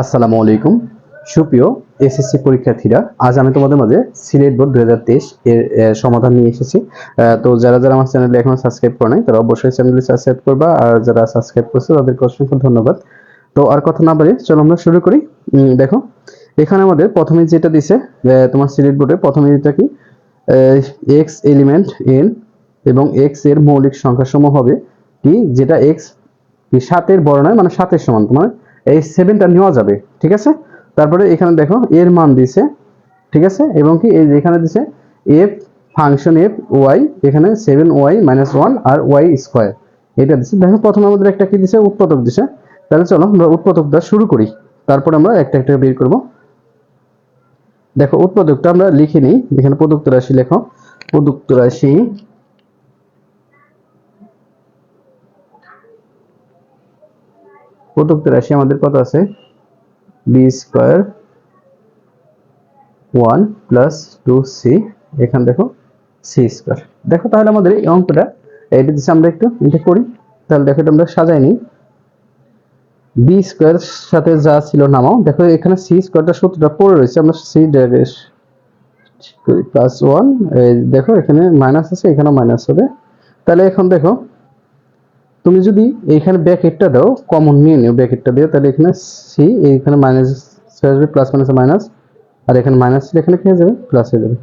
আসসালামু আলাইকুম। সুপ্রিয় এসএসসি পরীক্ষার্থীরা, আজ আমি তোমাদের মাঝে সিলেট বোর্ড দু হাজার তেইশ এর সমাধান নিয়ে এসেছি। তো যারা যারা আমার চ্যানেলে এখনও সাবস্ক্রাইব করে নাই, তারা অবশ্যই চ্যানেলটি সাবস্ক্রাইব করবা। আর যারা সাবস্ক্রাইব করছে, তাদেরকে অসংখ্য ধন্যবাদ। তো আর কথা না বলে চলো আমরা শুরু করি। দেখো, এখানে আমাদের প্রথমে যেটা দিছে তোমার সিলেট বোর্ডে প্রথমে যেটা কি? এক্স এলিমেন্ট এন এবং এক্সের মৌলিক সংখ্যা সমূহ হবে কি? যেটা এক্স সাতের বড় নয় মানে সাতের সমান মানে এই সেভেনটা নেওয়া যাবে, ঠিক আছে? তারপরে এখানে দেখো, এর মান দিছে ঠিক আছে? এবং কি এই যে এখানে দিছে এফ ফাংশন এফ ওয়াই এখানে সেভেন ওয়াই মাইনাস ওয়ান আর ওয়াই স্কোয়ার এটা দিছে দেখো, প্রথমে আমাদের একটা কি দিছে উৎপাদক দিছে তাহলে চলো আমরা উৎপাদকটা শুরু করি। তারপর আমরা একটা একটা বের করব। দেখো, উৎপাদকটা আমরা লিখে নিই। এখানে প্রদত্ত রাশি লেখো। প্রদত্ত রাশি প্রদত্ত রাশি আমাদের কত আছে? B square one plus two C এখানে দেখো সি স্কোয়ার দেখো তাহলে আমাদের এই অঙ্কটা এটা দিচ্ছে আমরা একটু এটা করি। তাহলে দেখো এটা আমরা সাজাই নিই। বি স্কোয়ার সাথে যা ছিল নামাও। দেখো এখানে সি স্কোয়ারটা সূত্রটা পড়ে রয়েছে। আমরা সি প্লাস ওয়ান দেখো এখানে মাইনাস আছে, এখানেও মাইনাস হবে। তাহলে এখন দেখো তুমি যদি এইখানে ব্যাকেটটা দাও কমন নিয়ে নিও ব্যাকেটটা দিয়ে, তাহলে এখানে সি এইখানে মাইনাস আসবে প্লাস মাইনাস মাইনাস আর এখানে মাইনাস ছিল এখানে কি হয়ে যাবে? প্লাস হয়ে যাবে।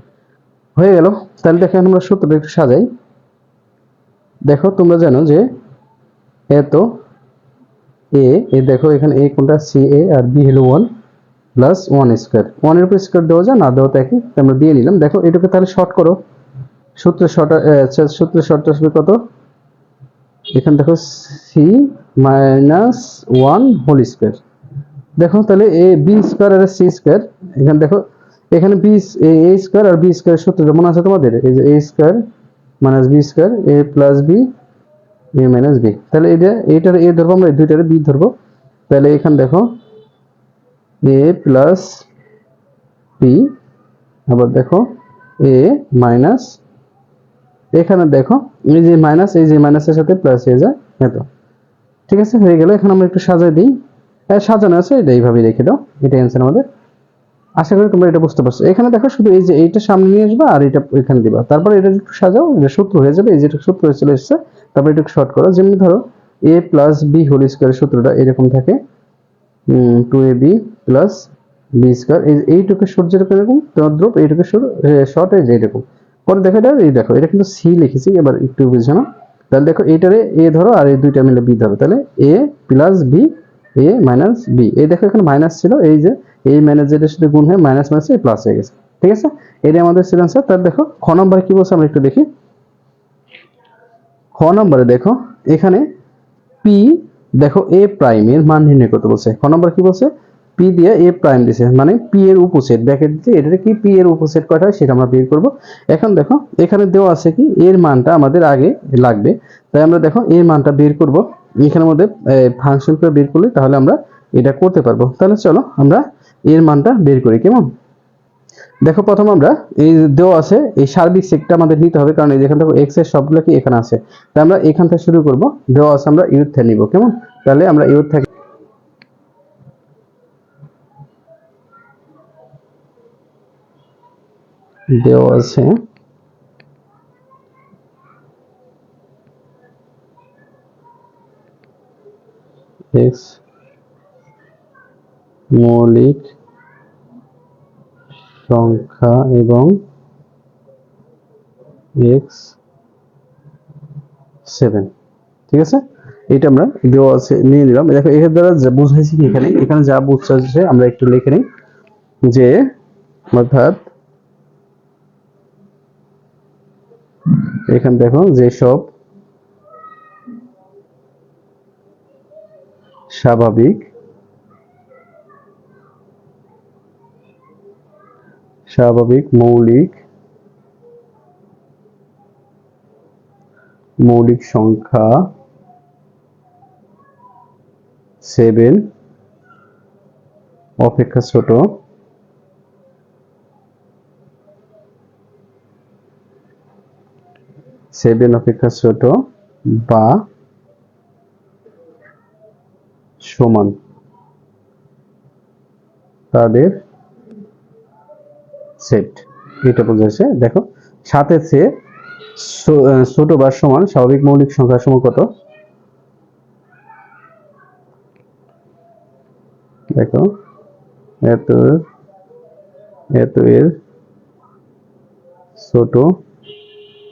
হয়ে গেল। তাহলে দেখো এখন আমরা সূত্রটা একটু সাজাই। দেখো, তোমরা জানো যে এত এ এ দেখো এখানে এ কোনটা? সি এ আর বি হলো ওয়ান প্লাস ওয়ান স্কোয়ার ওয়ানের উপর স্কোয়ার দেওয়া যায়, না দেওয়া তো একই আমরা দিয়ে নিলাম। দেখো, এটাকে তাহলে শর্ট করো। সূত্রে শর্ট সূত্রে শর্ট আসবে কত? এখানে দেখো C minus one whole square দেখো তাহলে এ বি স্কোয়ার আর সি স্কোয়ার এখানে দেখো, এখানে বি এ স্কোয়ার আর বি স্কোয়ার সূত্রটা মনে আছে তোমাদের? এই যে A square minus B square A plus B A minus B তাহলে এটা, এইটার এ ধরবো আমরা দুইটার বি ধরবো। তাহলে এখানে দেখো এ প্লাস বি আবার দেখো এ মাইনাস এখানে দেখো, এই যে মাইনাস এই যে মাইনাসের সাথে প্লাস হয়ে যায়, এত। ঠিক আছে? হয়ে গেল, এখন আমরা একটু সাজাই দিই। হ্যাঁ সাজানো আছে, এটা এইভাবে রেখে দাও, এটা অ্যান্সার আমাদের। আশা করি তোমরা এটা বুঝতে পারছ। এখানে দেখো, শুধু এই যে এইটা সামনে নিয়ে আসবা, আর এটা এখানে দিবা। তারপর এটা একটু সাজাও, এটা সূত্র হয়ে যাবে, এই যেটা সূত্র হয়ে চলে এসেছে, তারপর এটা শর্ট করো। যেমনি ধরো এ প্লাস বি হোল স্কোয়ারের সূত্রটা এরকম থাকে। Two A B plus B square এই এইটুকু সূর্যের এরকম, তোমার দ্রুপ এইটুকু শর্ট এই যে এরকম পরে দেখো এটা, এই দেখো, এটা কিন্তু সি লিখেছি, এবার একটু বুঝে না তাহলে দেখো এইটারে এ ধরো, আর এই দুইটা মিলে বি ধরো। তাহলে A plus B A minus B এই দেখো এখানে মাইনাস ছিল, এই যে, এই মাইনাস যেটার সাথে গুণ হয়ে মাইনাস মাইনাস প্লাস হয়ে গেছে। ঠিক আছে? এটা আমাদের ছিল আনসার তার দেখো, খ নম্বরে কি বলছে আমরা একটু দেখি। খ নম্বরে দেখো, এখানে পি দেখো এ প্রাইম এর মান নির্ণয় করতে বলছে। খ নম্বর কি বলছে? পি দিয়ে এ প্রাইম দিছে মানে পি এর উপসেট ব্র্যাকেট দিতে এটা কি পি এর উপসেট কয়টা হয় সেটা আমরা বের করব। এখন দেখো, এখানে দেওয়া আছে কি এর মানটা আমাদের আগে লাগবে। তাই আমরা দেখো এর মানটা বের করব। এখানের মধ্যে ফাংশন করে বের করলে তাহলে আমরা এটা করতে পারব। তাহলে চলো, আমরা এর মানটা বের করি, কেমন? দেখো, প্রথম আমরা এই দেওয়া আছে, এই সার্বিক সেটটা আমাদের নিতে হবে, কারণ এই যেখান থেকে এক্সের সবগুলো কি এখানে আছে। তাই আমরা এখান থেকে শুরু করব, দেওয়া আছে আমরা ইউথ থেকে নিব, কেমন? তাহলে আমরা ইউথ থেকে দেওয়া আছে। এক্স মৌলিক সংখ্যা এবং এক্স সেভেন ঠিক আছে? এটা আমরা দেওয়া আছে, নিয়ে নিলাম। দেখো, এর দ্বারা যা বুঝাইছি এখানে এখানে যা বুঝছে আমরা একটু লিখে নিই যে, অর্থাৎ এখানে দেখো যে সব স্বাভাবিক স্বাভাবিক মৌলিক মৌলিক সংখ্যা সেভেন অপেক্ষা ছোট সেভেন অপেক্ষা ছোট বা সমান। তাদের সেট। এটা বোঝাচ্ছে দেখো সাতের চেয়ে ছোট বা সমান, স্বাভাবিক মৌলিক সংখ্যা সময় কত? দেখো, এত এত এর ছোট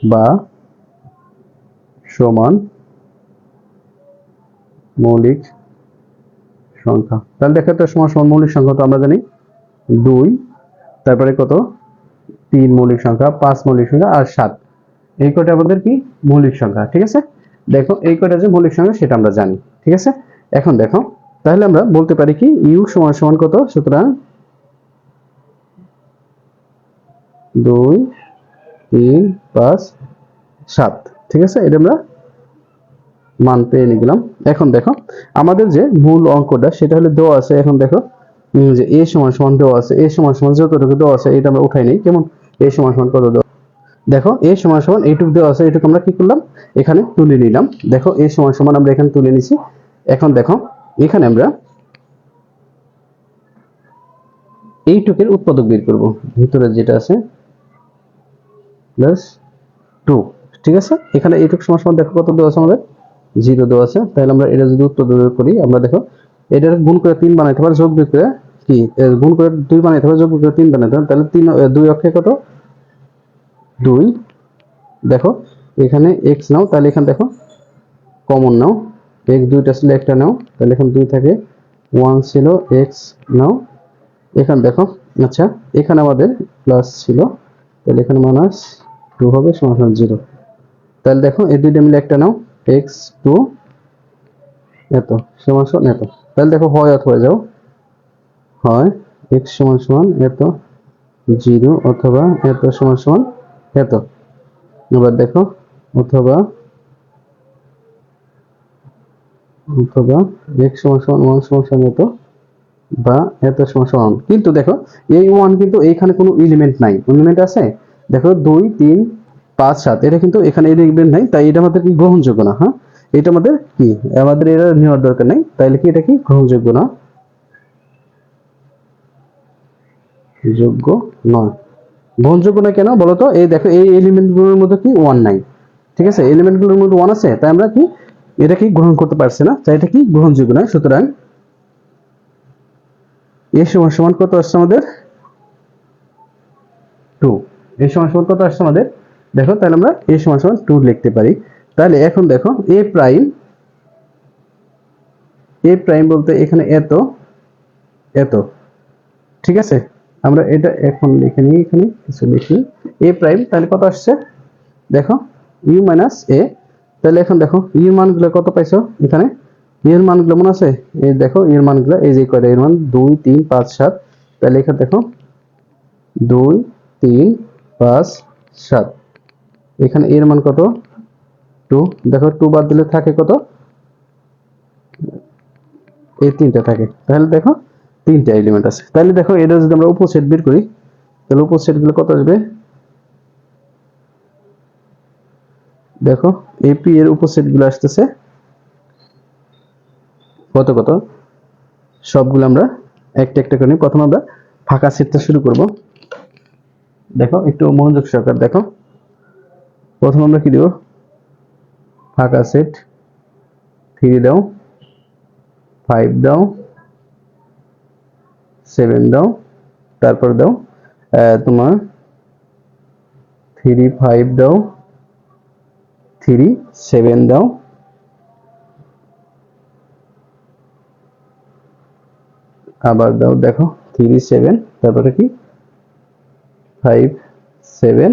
বা সমান মৌলিক সংখ্যা। তাহলে দেখো তো সমান সমান মৌলিক সংখ্যা তো আমরা জানি দুই, তারপরে কত? তিন মৌলিক সংখ্যা, পাঁচ মৌলিক সংখ্যা আর সাত। এই কটা আমাদের কি? মৌলিক সংখ্যা, ঠিক আছে? দেখো, এই কটা যে মৌলিক সংখ্যা সেটা আমরা জানি, ঠিক আছে? এখন দেখো, তাহলে আমরা বলতে পারি কি, ইউ সমান সমান কত? সুতরাং দুই, তিন, পাঁচ, সাত। ঠিক আছে? এটা আমরা মান পেয়ে নিলাম। এখন দেখো, আমাদের যে মূল অঙ্কটা, সেটা হলে দেওয়া আছে, এখন দেখো যে এ সমান সমান দেওয়া আছে, এ সমান সমান যতটুকু দেওয়া আছে, এটা আমরা উঠাই নিই। কেমন? এ সমান সমান কত দেওয়া? দেখো, এ সমান সমান এইটুকু দেওয়া আছে এইটুকু আমরা কি করলাম? এখানে তুলে নিলাম। দেখো, এ সমান সমান আমরা এখানে তুলে নিছি। এখন দেখো, এখানে আমরা এইটুকের উৎপাদক বের করব। ভিতরে যেটা আছে প্লাস টু ঠিক আছে? এখানে এইটুকু সমান সমান দেখো কত দেওয়া আছে আমাদের? জিরো দেওয়া আছে। তাহলে আমরা এটা যদি উত্তর করি, আমরা দেখো, এটার গুণ করে তিন বানাইতে পারে যোগ করে কি? গুণ করে দুই বানাইতে পারি যোগ বিয়োগ করে তিন বানাইতে পারি তাহলে তিন দুই অক্ষে কত? দুই। দেখো, এখানে এক্স নাও, তাহলে এখানে দেখো কমন নাও। এক্স দুইটা ছিল, একটা নাও। তাহলে এখানে দুই থাকে। ওয়ান ছিল এক্স নাও। এখানে দেখো আচ্ছা এখানে আমাদের প্লাস ছিল। তাহলে এখানে মাইনাস টু হবে, সমান জিরো তাহলে দেখো, এই দুইটা মিলে একটা নাও এক্স টু এত, সমান সমান এত। তাহলে দেখো, হয় অথবা যাও, হয় এক্স সমান সমান এত, জিরো অথবা এত সমান সমান এত। এবার দেখো, অথবা অথবা এক্স সমান সমান ওয়ান সমান সমান এত, বা এত সমান সমান। কিন্তু দেখো, এই ওয়ান কিন্তু এইখানে কোনো এলিমেন্ট নাই। এলিমেন্ট আছে? দেখো, দুই, তিন পাঁচ সাত এটা কিন্তু এখানে এলিমেন্ট নাই, তাই এটা আমাদের কি গ্রহণযোগ্য না হ্যাঁ? এটা আমাদের কি? আমাদের এটা নেওয়ার দরকার নেই, তাইলে কি এটা কি গ্রহণযোগ্য না? যোগ্য নয়। গ্রহণযোগ্য না কেন বলতো? এই দেখো, এই এলিমেন্টগুলোর মধ্যে কি ওয়ান নাই, ঠিক আছে? এলিমেন্টগুলোর মধ্যে ওয়ান আছে, তাই আমরা কি, এটা কি গ্রহণ করতে পারছি না, তাই এটা কি গ্রহণযোগ্য নয়, সুতরাং এ সমান সমান কত আসছে আমাদের? টু এ সমান সমান কত আসছে আমাদের? দেখো, তাহলে আমরা এ সমান সমান টু লিখতে পারি। তাহলে এখন দেখো এ প্রাইম এ প্রাইম বলতে এখানে এত এত। ঠিক আছে? আমরা এটা এখন লিখে নিই, এখানে কিছু লিখি। এ প্রাইম তাহলে কত আসছে? দেখো ইউ মাইনাস এ তাহলে এখন দেখো ইউর মানগুলো কত পাইছো এখানে? এর মানগুলো মনে আছে? এই দেখো এর মানগুলো এই যে কয়টা এর মান দুই, তিন, পাঁচ, সাত। তাহলে এখানে দেখো, দুই, তিন, পাঁচ, সাত। এখানে এর মান কত? টু। দেখো, টু বাদ দিলে থাকে কত? এই তিনটা থাকে। তাহলে দেখো, তিনটা এলিমেন্ট আছে। তাহলে দেখো, এটা যদি আমরা উপসেট বের করি, তাহলে উপসেটগুলো কত আসবে? দেখো এপি এর উপসেটগুলো আসতেছে। কত কত? সবগুলো আমরা একটা একটা করে। প্রথমে আমরা ফাঁকা সেটটা শুরু করব। দেখো, একটু মনোযোগ সহকার দেখো। প্রথম আমরা কি দেব? ফাঁকা সেট। থ্রি দাও। ফাইভ দাও। সেভেন দাও। তারপর দাও তোমার থ্রি ফাইভ দাও। থ্রি সেভেন দাও। আবার দাও, দেখো, থ্রি সেভেন, তারপরে কি? ফাইভ সেভেন,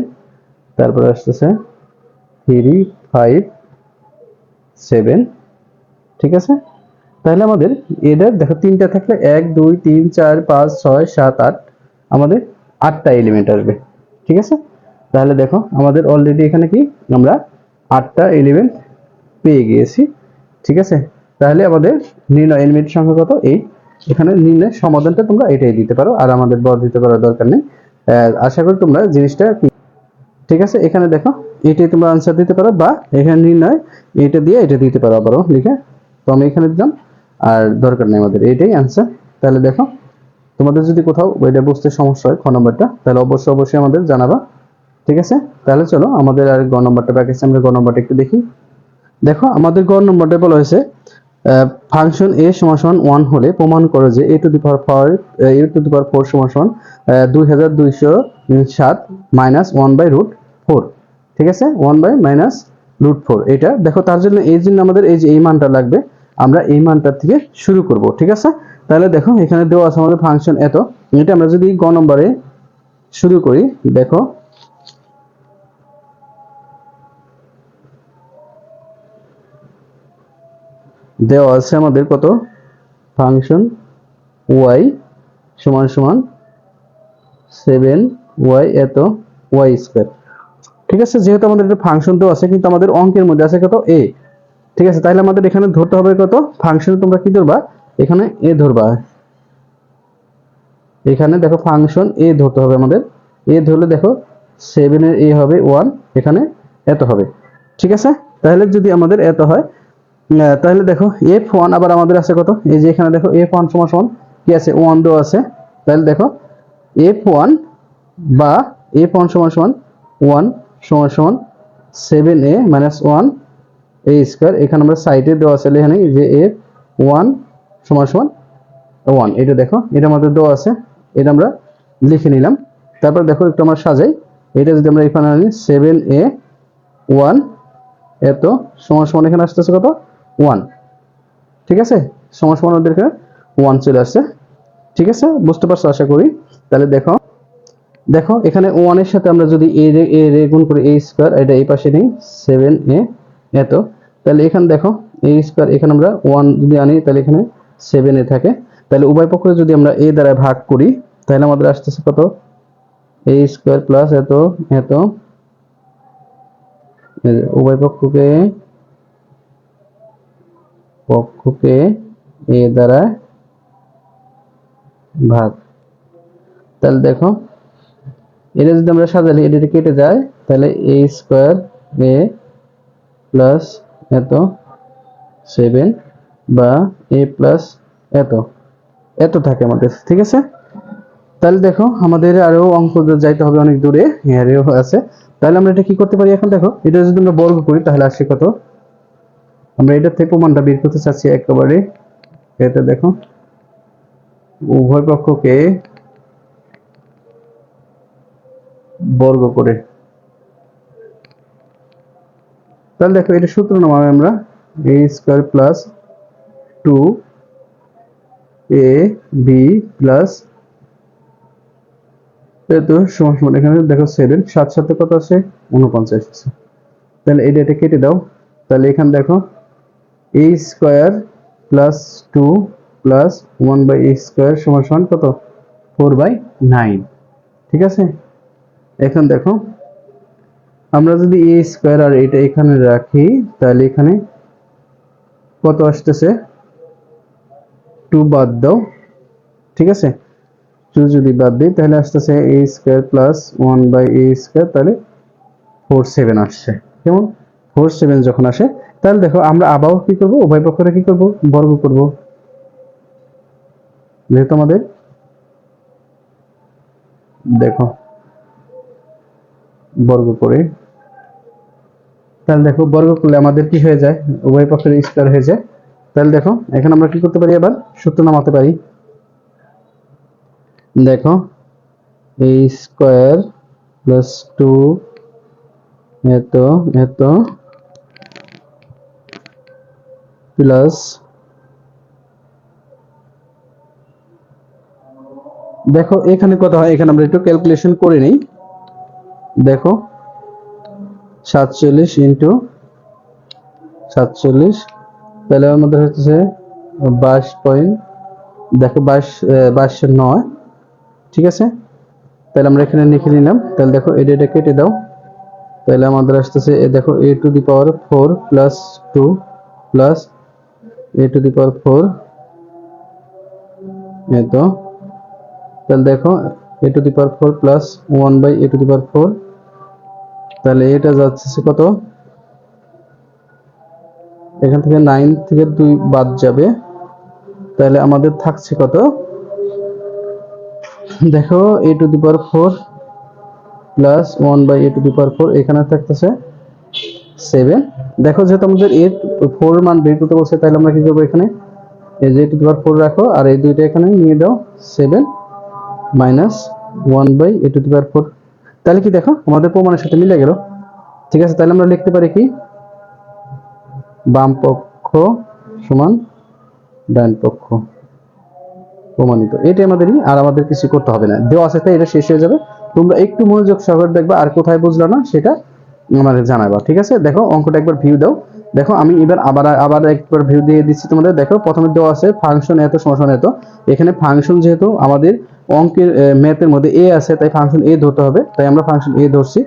তারপরে আসতেছে থ্রি ফাইভ সেভেন ঠিক আছে? তাহলে আমাদের এটার দেখো তিনটা থাকলে এক, দুই, তিন, চার, পাঁচ, ছয়, সাত, আট, আমাদের আটটা এলিমেন্ট আসবে, ঠিক আছে? তাহলে দেখো আমাদের অলরেডি এখানে কি? আমরা আটটা এলিমেন্ট পেয়ে গিয়েছি, ঠিক আছে? তাহলে আমাদের নির্ণয় এলিমেন্ট সংখ্যা কত? এই। এখানে নির্ণয় সমাধানটা তোমরা এটাই দিতে পারো, আর আমাদের বর্ধিত করার দরকার নেই। আশা করি তোমরা জিনিসটা ঠিক আছে? এখানে দেখো এটাই তোমরা আনসার দিতে পারো বা এখানে নির্ণয়, এটা দিয়ে এটা দিতে পারো আবারও লিখে। তো আমি এখানে দিলাম, আর দরকার নেই আমাদের, এটাই আনসার তাহলে দেখো, তোমাদের যদি কোথাও এটা বুঝতে সমস্যা হয়, খ নম্বরটা, তাহলে অবশ্যই অবশ্যই আমাদের জানাবা। ঠিক আছে? তাহলে চলো, আমাদের আর গ নম্বরটা বাকি আমরা গ নম্বরটা একটু দেখি। দেখো, আমাদের গ নম্বরটা বলা হয়েছে ফাংশন এ সমান ওয়ান হলে প্রমাণ করো যে A to the power four A to the power four সমান দুই হাজার দুইশো সাত minus one by root four ঠিক আছে? One by minus root four এটা দেখো, তার জন্য এই জন্য আমাদের এই যে এই মানটা লাগবে, আমরা এই মানটার থেকে শুরু করব, ঠিক আছে? তাহলে দেখো, এখানে দেওয়া আছে আমাদের ফাংশন এত। এটা আমরা যদি গ নম্বরে শুরু করি, দেখো দেওয়া আছে আমাদের কত? ফাংশন ওয়াই সমান সমান সেভেন ওয়াই এত ওয়াই স্কোয়ার ঠিক আছে, যেহেতু আমাদের একটা ফাংশন তো আছে, কিন্তু আমাদের অঙ্কের মধ্যে আছে কত? এ ঠিক আছে তাহলে আমাদের এখানে ধরতে হবে কত? ফাংশনে তোমরা কি ধরবা? এখানে এ ধরবা। এখানে দেখো ফাংশন এ ধরতে হবে আমাদের। এ ধরলে দেখো সেভেন এর এ হবে ওয়ান এখানে এত হবে। ঠিক আছে? তাহলে যদি আমাদের এত হয় তাহলে দেখো এফ ওয়ান আবার আমাদের আছে কত? এই যে এখানে দেখো এফ ওয়ান সমান সমান কি আছে? ওয়ান দেওয়া আছে। তাহলে দেখো এফ ওয়ান বা এফ ওয়ান সমান সমান ওয়ান সমান সমান seven A minus one A square এখানে আমরা সাইডে দেওয়া আছে এখানে যে এফ ওয়ান সমান সমান ওয়ান এটা দেখো এটা আমাদের দেওয়া আছে, এটা আমরা লিখে নিলাম। তারপর দেখো, একটু আমরা সাজাই। এটা যদি আমরা এখানে আনি সেভেন এ ওয়ান এত সমান সমান এখানে আসতেছে কত? ওয়ান ঠিক আছে? সমান সমান ওদের এখানে ওয়ান চলে আসছে। ঠিক আছে? বুঝতে পারছ? আশা করি। তাহলে দেখো দেখো, এখানে ওয়ানের সাথে আমরা যদি এ রে এ রে গুণ করি এ স্কোয়ার এটা এই পাশে নেই সেভেন এ, এত। তাহলে এখানে দেখো এ স্কোয়ার এখানে আমরা ওয়ান যদি আনি, তাহলে এখানে সেভেন এ থাকে। তাহলে উভয় পক্ষে যদি আমরা এ দ্বারা ভাগ করি, তাহলে আমাদের আসতেছে কত? এ স্কোয়ার প্লাস এত এত। উভয় পক্ষকে পক্ষকে এ দ্বারা ভাগ। তাহলে দেখো, এটা যদি আমরা সাজালি এটা কেটে যায়, তাহলে এ স্কোয়ার এ প্লাস এত সেভেন বা এ প্লাস এত। এত থাকে আমাদের, ঠিক আছে? তাহলে দেখো, আমাদের আরও অঙ্ক যাইতে হবে অনেক দূরে আছে। তাহলে আমরা এটা কি করতে পারি এখন? দেখো, এটা যদি আমরা বর্গ করি, তাহলে আসে কত? আমরা এটা থেকে প্রমাণটা বের করতে চাচ্ছি একেবারে। এটা দেখো। উভয় পক্ষকে বর্গ করে। তাহলে দেখো, এটা সূত্র নামাবে আমরা। A square plus two A B plus তো সমান সমান। এখানে দেখো সেভেন সাত সাথে কত আছে? উনপঞ্চাশ আছে। তাহলে এটা এটা কেটে দাও। তাহলে এখানে দেখো A square plus two plus one by A square সমান সমান কত? ফোর বাই নাইন এখন দেখো, আমরা যদি এ স্কোয়ার আর এটা এখানে রাখি, তাহলে এখানে কত আসতেছে? টু বাদ দাও। ঠিক আছে? টু যদি বাদ দিই, তাহলে আসতেছে A square plus one by A square তাহলে ফোর সেভেন আসছে। কেমন? ফোর সেভেন যখন আসে তাহলে দেখো, আমরা আবার কি করব? উভয় পক্ষরে কি করব? বর্গ করব। যেহেতু আমাদের, দেখো, বর্গ করে, তাহলে দেখো, বর্গ করলে আমাদের কি হয়ে যায়? উভয় পক্ষের স্কোয়ার হয়ে যায়। তাহলে দেখো, এখানে আমরা কি করতে পারি আবার সূত্র নামাতে পারি। দেখো এ স্কোয়ার প্লাস টু এত এত প্লাস দেখো এখানে কত হয়? এখানে আমরা একটু ক্যালকুলেশন করে নিই। দেখো, সাতচল্লিশ ইন্টু সাতচল্লিশ, তাহলে আমাদের হচ্ছে বাইশ পয়েন্ট দেখো বাইশ বাইশের নয়, ঠিক আছে? তাহলে আমরা এখানে লিখে নিলাম। তাহলে দেখো এটা এটা কেটে দাও। তাহলে আমাদের আসতেছে দেখো A to the power four plus two plus A to the power four এত তাহলে দেখো A to the power four plus one by A to the power four তাহলে এটা যাচ্ছে কত এখান থেকে নাইন থেকে দুই বাদ যাবে তাহলে আমাদের থাকছে কত দেখো A to the power four plus one by A to the power four এখানে থাকতেছে সেভেন দেখো যেহেতু আমাদের এ ফোর মান বের করতে বলছে, তাহলে আমরা কি করব এখানে? এই যে টু পাওয়ার ফোর রাখো, আর এই দুইটা এখানে নিয়ে দাও seven minus one by A to power four তাহলে কি দেখো, আমাদের প্রমাণের সাথে মিলে গেল। ঠিক আছে, তাহলে আমরা লিখতে পারি কি? বাম পক্ষ সমান ডান পক্ষ। প্রমাণিত। এটাই আমাদেরই, আর আমাদের কিছু করতে হবে না। দেওয়া আছে তাই এটা শেষ হয়ে যাবে। তোমরা একটু মনোযোগ সহকারে দেখবা, আর কোথায় বুঝলো না, সেটা আমাদের জানাবা, ঠিক আছে? দেখো, অঙ্কটা একবার ভিউ দাও। দেখো, আমি এবার আবার আবার একবার ভিউ দিয়ে দিচ্ছি তোমাদের। দেখো, প্রথমে দেওয়া আছে ফাংশন এত সমান এত। এখানে ফাংশন যেহেতু আমাদের অঙ্কের ম্যাথের মধ্যে এ আছে, তাই ফাংশন এ ধরতে হবে। তাই আমরা ফাংশন এ ধরছি।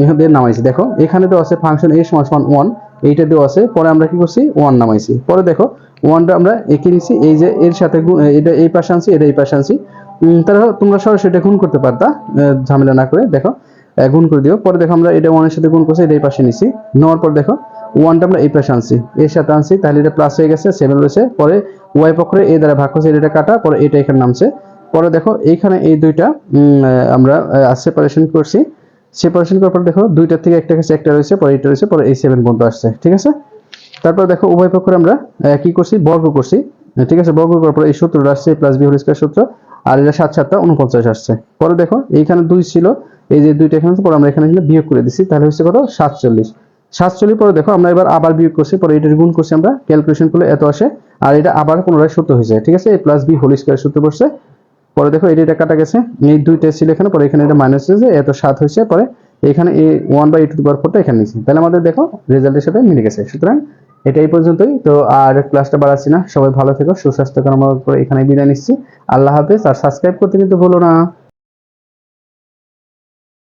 এখানে দিয়ে নামাইছি। দেখো, এখানে দেওয়া আছে ফাংশন এ সমান সমান ওয়ান এইটা দেওয়া আছে। পরে আমরা কি করছি? ওয়ান নামাইছি। পরে দেখো ওয়ানটা আমরা এঁকে নিছি। এই যে, এর সাথে এটা এই পাশে আনছি, এটা এই পাশে আনছি। তাহলে তোমরা সরাসরি এটা গুণ করতে পারতা ঝামেলা না করে। দেখো গুণ করে দিও। পরে দেখো আমরা এটা ওয়ানের সাথে গুণ করছি, এটা এই পাশে নিছি। নেওয়ার পর দেখো ওয়ানটা আমরা এই পাশে আনছি। এর সাথে আনছি, তাহলে এটা প্লাস হয়ে গেছে সেভেন রয়েছে। পরে ওয়াই পক্ষে এ দ্বারা ভাগ করছে, এটা কাটা, পরে এটা এখানে নামছে। পরে দেখো, এইখানে এই দুইটা আমরা সেপারেশন করছি। সেপারেশন করার পর দেখো দুইটা থেকে একটা কাছে একটা রয়েছে, পরে এটা রয়েছে, পরে এই সেভেন পর্যন্ত আসছে, ঠিক আছে? তারপর দেখো, উভয় পক্ষের আমরা কি করছি? বর্গ করছি। ঠিক আছে, বর্গ করার পর এই সূত্রটা আসছে প্লাস বি হোল স্কয়ার সূত্র। আর এটা সাত সাতটা উনপঞ্চাশ আসছে। পরে দেখো, এইখানে দুই ছিল, এই যে দুইটা এখানে পরে আমরা এখানে বিয়োগ করে দিচ্ছি তাহলে হচ্ছে কত? সাতচল্লিশ। সাতচল্লিশ পরে দেখো, আমরা এবার আবার বিয়োগ করছি, পরে এটা গুণ করছি আমরা ক্যালকুলেশন করলে এত আসে, আর এটা আবার পুনরায় সূত্র হয়ে যায়, ঠিক আছে? এই প্লাস বি হোল স্কয়ার সূত্র করছে পরে দেখো, এটা এটা কাটা গেছে, এই দুইটা ছিল এখানে, পরে এখানে এটা মাইনাস হয়েছে, এত সাত হয়েছে, পরে এখানে এই one by to the power ফোরটা এখানে নিয়েছি। তাহলে আমাদের দেখো রেজাল্টের সাথে মিলে গেছে, সুতরাং এটা এই পর্যন্তই। তো আর ক্লাসটা বাড়াচ্ছি না। সবাই ভালো থেকো, সুস্বাস্থ্য কামনা করে এখানে বিদায় নিচ্ছি। আল্লাহ হাফেজ, আর সাবস্ক্রাইব করতে কিন্তু ভুলো না।